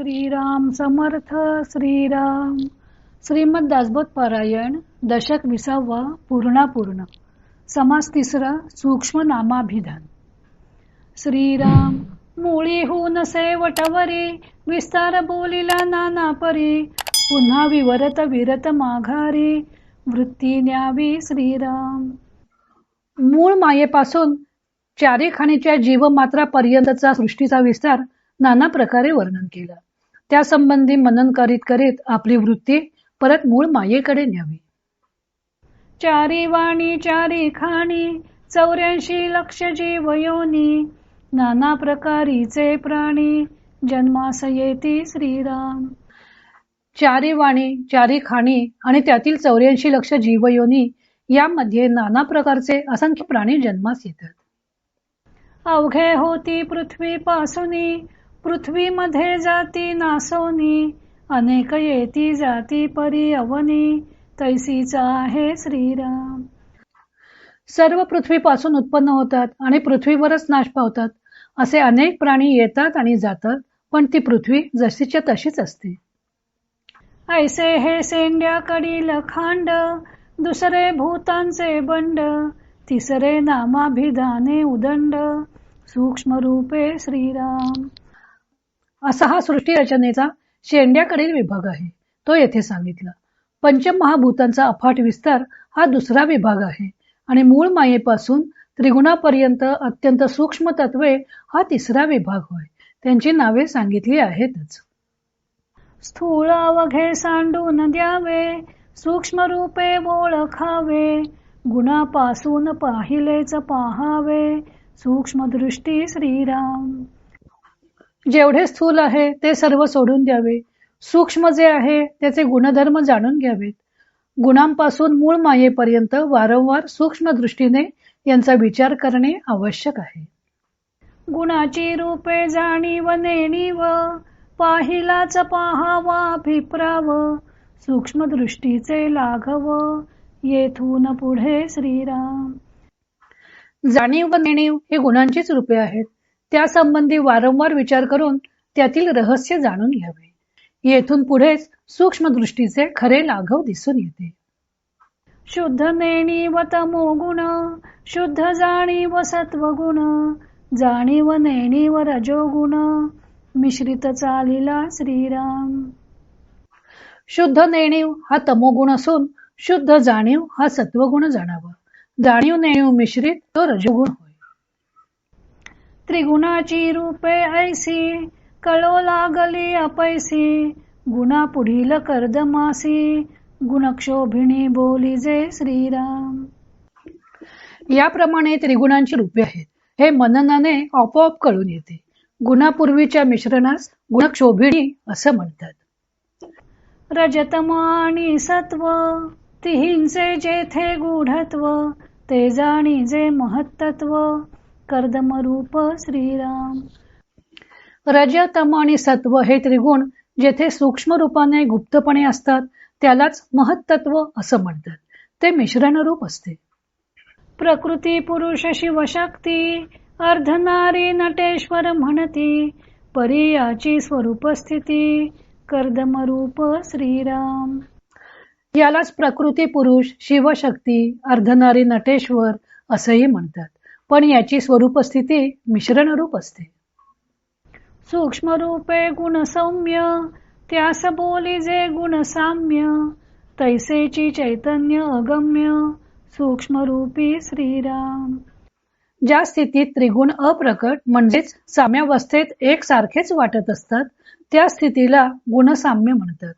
श्रीराम समर्थ श्रीराम. श्रीमद दासबोध पारायण दशक विसावा पूर्णापूर्ण. समास तिसरा सूक्ष्म नामाभिधान. श्रीराम मुळी होऊन सेवटवरी विस्तार बोलिला नाना परी पुन्हा विवरत विरत माघारी वृत्ती न्यावी श्रीराम. मूळ मायेपासून चारी खाणीच्या जीवमात्रापर्यंतचा सृष्टीचा विस्तार नाना प्रकारे वर्णन केला. त्या संबंधी मनन करीत करीत आपली वृत्ती परत मूळ मायेकडे न्यावी. चारी वाणी चारी खाणी चौऱ्याऐंशी लक्ष जीवयोनी नाना प्रकारीचे प्राणी जन्मास येती श्रीराम. चारी वाणी चारी खाणी आणि त्यातील चौऱ्याऐंशी लक्ष जीवयोनी यामध्ये नाना प्रकारचे असंख्य प्राणी जन्मास येतात. अवघे होती पृथ्वी पासुनी पृथ्वीमध्ये जाती नासोनी अनेक येती जाती परी अवनी तैसीचा आहे श्रीराम. सर्व पृथ्वीपासून उत्पन्न होतात आणि पृथ्वीवरच नाश पावतात. असे अनेक प्राणी येतात आणि जातात पण ती पृथ्वी जशीच्या तशीच असते. ऐसे हे सेंड्याकडील खांड दुसरे भूतांचे बंड तिसरे नामाभिधाने उदंड सूक्ष्म रूपे श्रीराम. असा हा सृष्टी रचनेचा शेंड्याकडील विभाग आहे. तो येथे सांगितला. पंचमहाभूतांचा अफाट विस्तार हा दुसरा विभाग आहे आणि मूळ मायेपासून त्रिगुणापर्यंत अत्यंत सूक्ष्म तत्वे हा तिसरा विभाग होय. त्यांची नावे सांगितली आहेतच. स्थूळ अवघे सांडून द्यावे सूक्ष्म रूपे ओळखावे गुणापासून पाहिलेच पाहावे सूक्ष्म दृष्टी श्रीराम. जेवढे स्थूल आहे ते सर्व सोडून द्यावे. सूक्ष्म जे आहे त्याचे गुणधर्म जाणून घ्यावेत. गुणांपासून मूळ मायेपर्यंत वारंवार सूक्ष्म दृष्टीने यांचा विचार करणे आवश्यक आहे. गुणाची रूपे जाणीव नेणीव पाहिलाच पाहावा अभिप्राव. सूक्ष्म दृष्टीचे लाघव येथून पुढे श्रीराम. जाणीव व नेणीव हे गुणांचीच रूपे आहेत. त्या संबंधी वारंवार विचार करून त्यातील रहस्य जाणून घ्यावे. येथून पुढेच सूक्ष्म दृष्टीचे खरे लाघव दिसून येते. शुद्ध नेणीव तमो गुण शुद्ध जाणीव सत्व गुण जाणीव नेणीव रजोगुण मिश्रित चालिला श्रीराम. शुद्ध नेणीव हा तमोगुण असून शुद्ध जाणीव हा सत्वगुण जाणावा. जाणीव नेणीव मिश्रित तो रजोगुण होय. त्रिगुणाची रूपे ऐसी कळो लागली अपैसी गुणा पुढील कर्दमासी गुणक्षोभिणी बोली जे श्रीराम. याप्रमाणे त्रिगुणांची रूपे आहेत. हे मननाने आपोआप कळून येते. गुणापूर्वीच्या मिश्रणास गुणक्षोभिणी असं म्हणतात. रजतम आणि सत्व तिहींचे जेथे गूढत्व ते जाणी जे महत्त्व कर्दमरूप श्रीराम. रजतम आणि सत्व हे त्रिगुण जेथे सूक्ष्म रूपाने गुप्तपणे असतात त्यालाच महत्त्व असं म्हणतात. ते मिश्रण रूप असते. प्रकृती पुरुष शिवशक्ती अर्धनारी नटेश्वर म्हणती परियाची स्वरूप स्थिती कर्दमरूप श्रीराम. यालाच प्रकृती पुरुष शिवशक्ती अर्धनारी नटेश्वर असंही म्हणतात. पण याची स्वरूप स्थिती मिश्रण रूप असते. सूक्ष्म रूपे गुण सौम्य त्यास बोली जे गुण साम्य तैसेची चैतन्य अगम्य सूक्ष्म रूपी श्रीराम. ज्या स्थितीत त्रिगुण अप्रकट म्हणजेच साम्यावस्थेत एक सारखेच वाटत असतात त्या स्थितीला गुणसाम्य म्हणतात.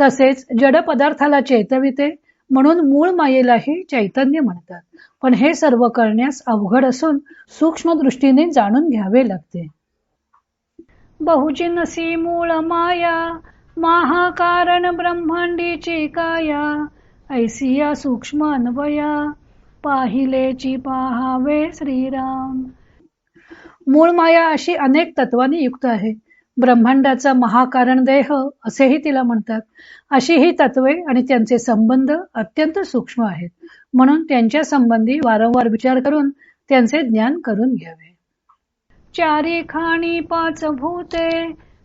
तसेच जड पदार्थाला चैतविते म्हणून मूळ मायेलाही चैतन्य म्हणतात. पण हे सर्व करण्यास अवघड असून सूक्ष्म दृष्टीने जाणून घ्यावे लागते. बहुजिनसी मूळ माया महाकारण ब्रह्मांडीची काया ऐसिया सूक्ष्म अन्वया पाहिलेची पाहावे श्रीराम. मूळ माया अशी अनेक तत्वांनी युक्त आहे. ब्रह्मांडाचा महाकारण देह असेही तिला म्हणतात. अशी ही तत्वे आणि त्यांचे संबंध अत्यंत सूक्ष्म आहेत. म्हणून त्यांच्या संबंधी वारंवार विचार करून त्यांचे ज्ञान करून घ्यावे. चारी खाणी पाच भूते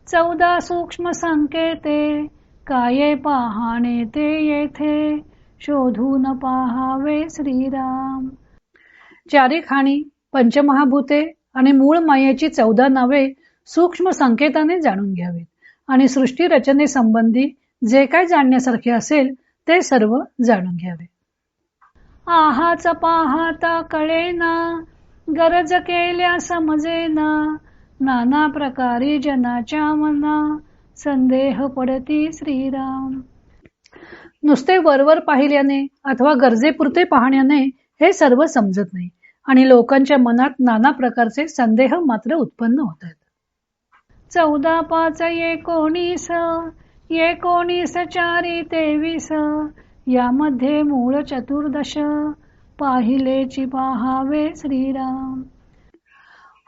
चौदा सूक्ष्म संकेते काये पाहणे ते येथे शोधून पाहावे श्रीराम. चारी खाणी पंचमहाभूते आणि मूळ मायेची चौदा नावे सूक्ष्म संकेताने जाणून घ्यावेत. आणि सृष्टी रचनेसंबंधी जे काय जाणण्यासारखे असेल ते सर्व जाणून घ्यावे. आहाच पाहता कळेना गरज केल्या समजेना नाना प्रकारे जनाच्या मना संदेह पडती श्रीराम. नुसते वरवर पाहिल्याने अथवा गरजेपुरते पाहण्याने हे सर्व समजत नाही. आणि लोकांच्या मनात नाना प्रकारचे संदेह मात्र उत्पन्न होतात. चौदा पाच एकोणीस एकोणीस चारी तेवीस. यामध्ये मूळ चतुर्दश पाहिलेची पाहावे श्रीराम.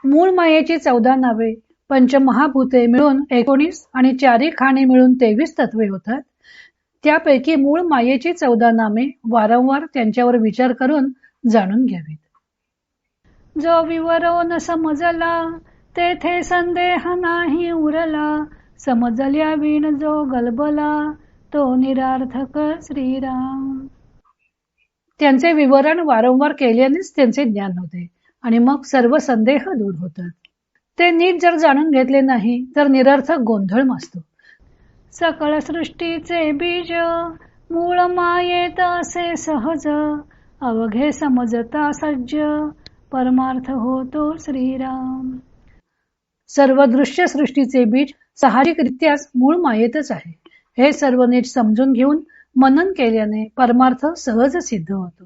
मूळ मायेची चौदा नावे पंचमहाभूते मिळून एकोणीस आणि चारी खाणे मिळून तेवीस तत्वे होतात. त्यापैकी मूळ मायेची चौदा नामे वारंवार त्यांच्यावर विचार करून जाणून घ्यावीत. जो विवरो न समजला तेथे संदेह नाही उरला. समजल्या विण जो गलबला तो निरार्थक श्रीराम. त्यांचे विवरण वारंवार केल्यानेच त्यांचे ज्ञान होते आणि मग सर्व संदेह दूर होतात. ते नीट जर जाणून घेतले नाही तर निरर्थक गोंधळ मासतो. सकळ सृष्टीचे बीज मूळ मायेत असे सहज अवघे समजता सज्ज परमार्थ होतो श्रीराम. सर्व दृश्य सृष्टीचे बीज साहजिकरित्याच मूळ मायेतच आहे. हे सर्व नीट समजून घेऊन मनन केल्याने परमार्थ सहज सिद्ध होतो.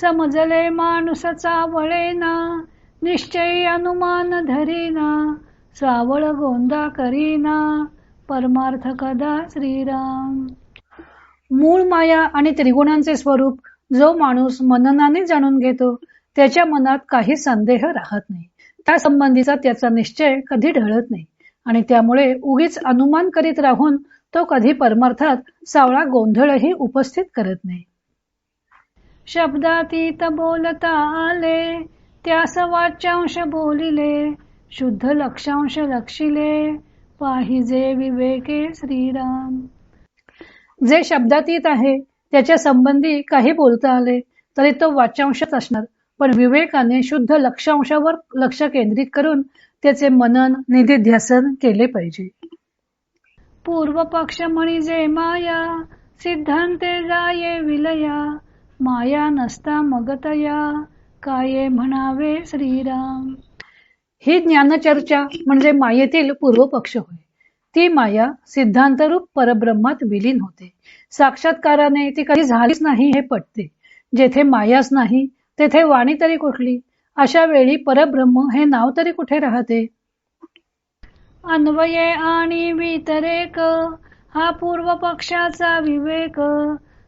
समजले माणूसचा वळेना निश्चय अनुमान धरीना सावळ गोंदा करीना परमार्थ कदा श्रीराम. मूळ माया आणि त्रिगुणांचे स्वरूप जो माणूस मननाने जाणून घेतो त्याच्या मनात काही संदेह राहत नाही. त्या संबंधीचा त्याचा निश्चय कधी ढळत नाही. आणि त्यामुळे उगीच अनुमान करीत राहून तो कधी परमार्थात सावळा गोंधळही उपस्थित करत नाही. शब्दातीत बोलता आले त्यास वाच्यांश बोलिले शुद्ध लक्षांश लक्षिले पाहिजे विवेके श्रीराम. जे शब्दातीत आहे त्याच्या संबंधी काही बोलता आले तरी तो वाच्यांशच असणार. पण विवेकाने शुद्ध लक्षांशावर लक्ष केंद्रित करून त्याचे मनन निधिध्यासन केले पाहिजे. पूर्व पक्ष म्हणजे माया सिद्धांते जाये विलया माया नसता मगतया काये म्हणावे श्रीराम. ही ज्ञानचर्चा म्हणजे मायेतील पूर्व पक्ष होय. ती माया सिद्धांतरूप परब्रह्मात विलीन होते. साक्षात्काराने ती कधी झालीच नाही हे पटते. जेथे मायाच नाही तेथे वाणी तरी कुठली? अशा वेळी परब्रह्म हे नाव तरी कुठे राहते? अन्वये आणि वितरेक हा पूर्व पक्षाचा विवेक.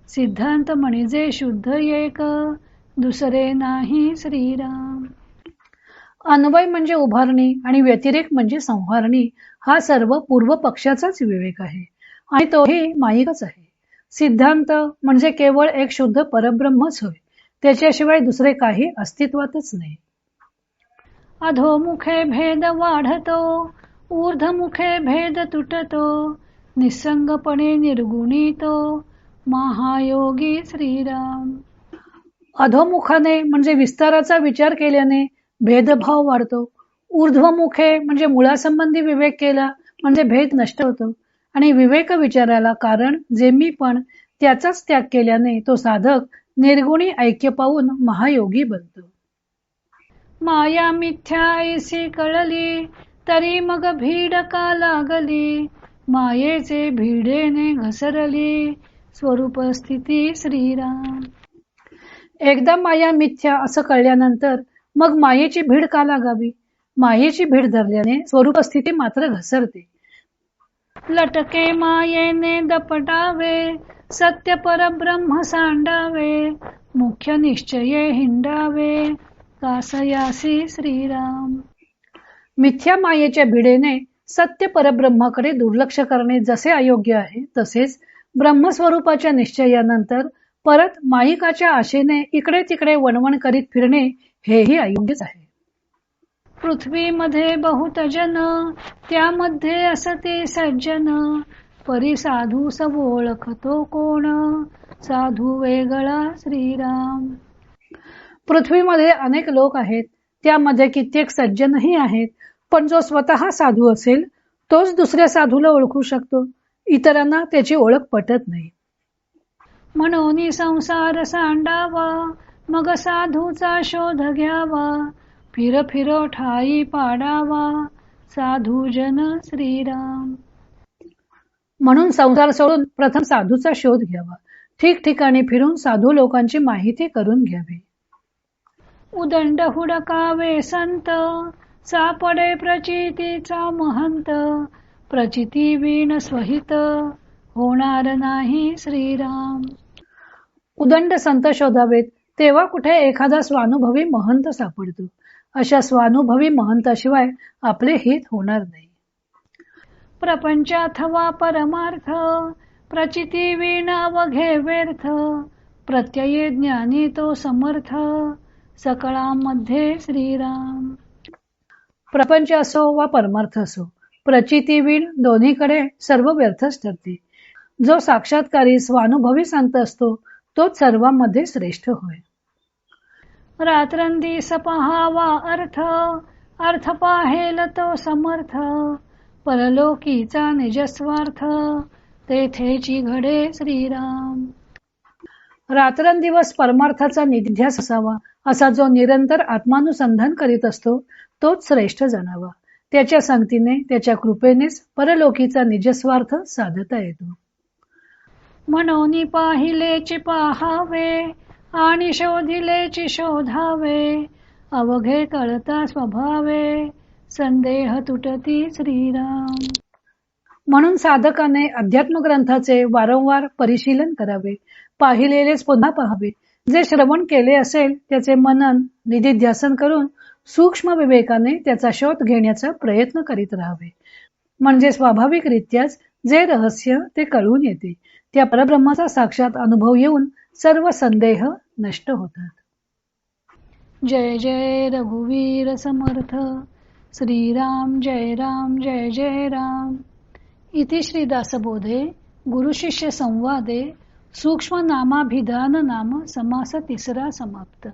सिद्धांत म्हणजे शुद्ध एक दुसरे नाही श्रीराम. अन्वय म्हणजे उभारणी आणि व्यतिरेक म्हणजे संहारणी. हा सर्व पूर्व पक्षाचाच विवेक आहे. आणि तोही माईकच आहे. सिद्धांत म्हणजे केवळ एक शुद्ध परब्रह्मच होय. त्याच्याशिवाय दुसरे काही अस्तित्वातच नाही. अधोमुखे भेद वाढतो ऊर्धमुखे भेद तुटतो निसंगपणे निर्गुणितो महायोगी श्रीराम. अधोमुखाने म्हणजे विस्ताराचा विचार केल्याने भेदभाव वाढतो. ऊर्ध्वमुखे म्हणजे मुळासंबंधी विवेक केला म्हणजे भेद नष्ट होतो. आणि विवेक विचाराला कारण जे मी पण त्याचाच त्याग केल्याने तो साधक निर्गुणी ऐक्य पाहून महायोगी बनतो. माया मिथ्या ऐसी कळली तरी मग भीड का लागली? मायेचे भीडेने घसरली स्वरूप स्थिती श्रीराम. एकदा माया मिथ्या असं कळल्यानंतर मग मायेची भीड का लागावी? मायेची भीड धरल्याने स्वरूप स्थिती मात्र घसरते. लटके मायेने दपटावे सत्य परब्रह्म सांडावे मुख्य निश्चये हिंडावे कासयासी श्रीराम. मिथ्या मायेच्या भिडेने सत्य परब्रह्माकडे दुर्लक्ष करणे जसे अयोग्य आहे तसेच ब्रह्मस्वरूपाच्या निश्चयानंतर परत माईकाच्या आशेने इकडे तिकडे वणवण करीत फिरणे हेही अयोग्यच आहे. पृथ्वीमध्ये बहुत जन त्यामध्ये असते सज्जन. परी साधू सब ओळखतो कोण? साधू वेगळा श्रीराम. पृथ्वीमध्ये अनेक लोक आहेत त्यामध्ये कित्येक सज्जनही आहेत पण जो स्वतः साधू असेल तोच दुसऱ्या साधूला ओळखू शकतो. इतरांना त्याची ओळख पटत नाही. म्हणून संसार सांडावा मग साधूचा शोध घ्यावा. फिर फिर ठाई पाडावा साधू जन श्रीराम. म्हणून संसार सोडून प्रथम साधूचा शोध घ्यावा. ठिकठिकाणी फिरून साधू लोकांची माहिती करून घ्यावी. उदंड हुडकावे संत सापडे प्रचितीचा महंत. प्रचिती वीण स्वहित होणार नाही श्रीराम. उदंड संत शोधावेत तेव्हा कुठे एखादा स्वानुभवी महंत सापडतो. अशा स्वानुभवी महंताशिवाय आपले हित होणार नाही. प्रपंच अथवा परमार्थ प्रचिती विण अवघे व्यर्थ प्रत्यये ज्ञानी तो समर्थ सकळामध्ये श्रीराम. प्रपंच असो वा परमार्थ असो प्रचिती विण दोन्हीकडे सर्व व्यर्थच ठरते. जो साक्षात्कारी स्वानुभवी संत असतो तोच सर्वांमध्ये श्रेष्ठ होय. रात्रंदिस पहावा अर्थ अर्थ पाहेल तो समर्थ. परलोकीचा निजस्वार्थ तेथेची घडे श्रीराम. रात्रंदिवस परमार्थाचा निध्यास असावा असा जो निरंतर आत्मानुसंधान करीत असतो तोच श्रेष्ठ जाणावा. त्याच्या संगतीने त्याच्या कृपेनेच परलोकीचा निजस्वार्थ साधता येतो. म्हणून पाहिलेची पाहावे आणि शोधिलेची शोधावे अवघे कळता स्वभावे संदेह तुटती श्रीराम. म्हणून साधकाने अध्यात्म ग्रंथाचे वारंवार परिशीलन करावे पाहिलेलेच पुन्हा पहावे. जे श्रवण केले असेल त्याचे मनन निधीध्यासन करून सूक्ष्म विवेकाने त्याचा शोध घेण्याचा प्रयत्न करीत राहावे. म्हणजे स्वाभाविकरित्याच जे रहस्य ते कळून येते. त्या परब्रह्माचा साक्षात अनुभव येऊन सर्व संदेह नष्ट होतात. जय जय रघुवीर समर्थ. श्रीराम जय राम जय जय राम. इति श्री दासबोधे गुरुशिष्य संवादे सूक्ष्म नामाभिधान नाम समास तिसरा समाप्त.